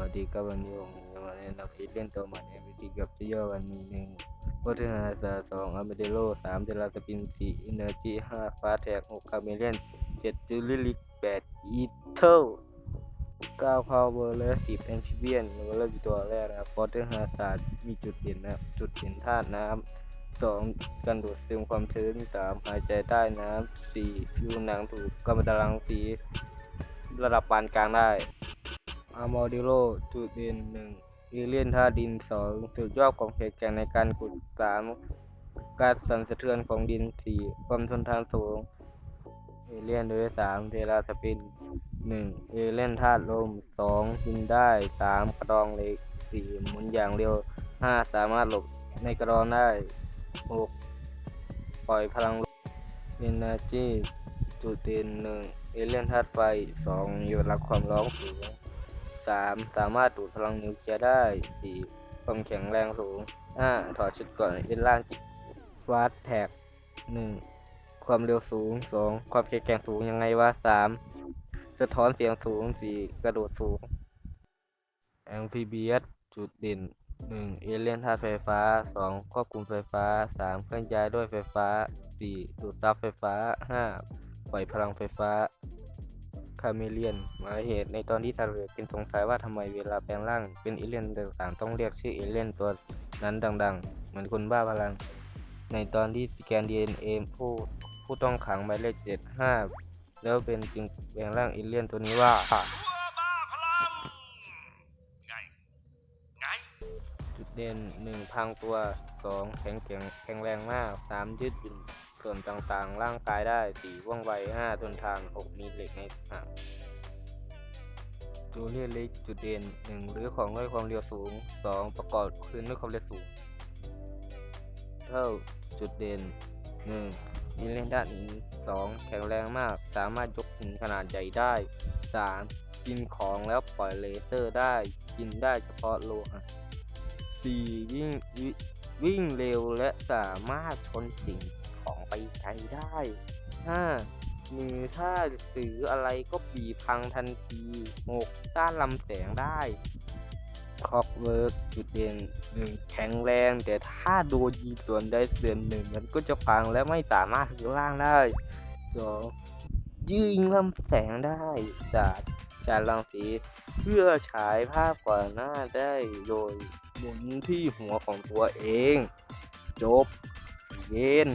วัสดีครับวันนี้ผมจะมาแนะนำที่เล่นตัวใหม่ในวิธีกับที่ย่อกันมีหนึ่งวัฒนาศาสตร์สองอัมเดโลสามเดลาสปินสี่อินเนอร์จีห้าฟาแท็กหกคาเมเลียนเจ็ดจูลิลิกแปดอีเทลเก้าพาวเวอร์และสิบแอนฟิเบียนแล้วเริ่มตัวแรกนะครับวอเตอร์ฮาศาสตร์มีจุดเด่นนะจุดเด่นธาตุน้ำสองการดูดซึมความชื้นสามหายใจใต้น้ำสี่ผิวหนังถูกกำมะถังสีระดับปานกลางได้ อาร์มอดิโลจุดเด่นหนึ่งเอเลียนท่าดินสองสุดยอดของแข็งแกร่งในการขุดสามการสั่นสะเทือนของดินสี่ความทนทานสูง เอเลียนโดยสามเทราสปินหนึ่งเอเลียนธาตุลมสองบินได้สามกระดองเหล็กสี่หมุนอย่างเร็วห้าสามารถหลบในกระดองได้หกปล่อยพลังเอเนจีจุดเด่นหนึ่งเอเลียนธาตุไฟสองอยู่รับความร้อนสูง สามสามารถดูดพลังนิวเคลียร์ได้สี่ความแข็งแรงสูงห้าถอดชุดก่อนเอ็นล่างจิฟาสแท็กหนึ่งความเร็วสูงสองความแข็งแกร่งสูงยังไงวะสามสะท้อนเสียงสูงสี่กระโดดสูงแอมฟิเบียสจุดเด่นหนึ่งเอเลียนธาตุไฟฟ้าสองควบคุมไฟฟ้าสามเคลื่อนย้ายด้วยไฟฟ้าสี่ดูดซับไฟฟ้าห้าปล่อยพลังไฟฟ้าาเมเลียนหมายเหตุในตอนที่ทาเรเป็นสงสัยว่าทำไมเวลาแปลงร่างเป็นเอเลี่ยนต่างๆต้องเรียกชื่อเอเลี่ยนตัวนั้นดัง ๆ เหมือนคนบ้าพลัง ในตอนที่สแกน DNA ผู้ผู้ต้องขังหมายเลขเจ็ดห้าแล้วเป็นจึงแปลงร่างเอเลี่ยนตัวนี้ว่าบ้าจุดเด่นหนึ่งพังตัวสองแข็งแกร่งแข็งแรงมากสามยืดหยุ่น ส่วนต่างๆ ร่างกายได้สี่ว่องไวห้าทนทานหกมีเหล็กในสนามจูเลียนเล็กจุดเด่นหนึ่งหรือของด้วยความเร็วสูงสองประกอบคืนด้วยความเร็วสูง เท่าจุดเด่นหนึ่งยิงเล่นด้านหินสองแข็งแรงมาก สามารถยกหินขนาดใหญ่ได้สามกินของแล้วปล่อยเลเซอร์ได้ กินได้เฉพาะโลหะสี่วิ่ง วิ่งเร็วและสามารถชนสิ่งของไปไกลได้ห้ามือถ้าสื่ออะไรก็ปีพังทันทีหกต้านลำแสงได้คอกเวิร์กจุดเด่นหนึ่งแข็งแรง แต่ถ้าโดนยิงส่วนใดส่วนหนึ่ง มันก็จะพังและไม่สามารถถึงล่างได้สองยิงลำแสงได้จากจานรังสีเพื่อฉายภาพก่อนหน้าได้โดย มุนที่หัวของตัวเอง จบ เย็น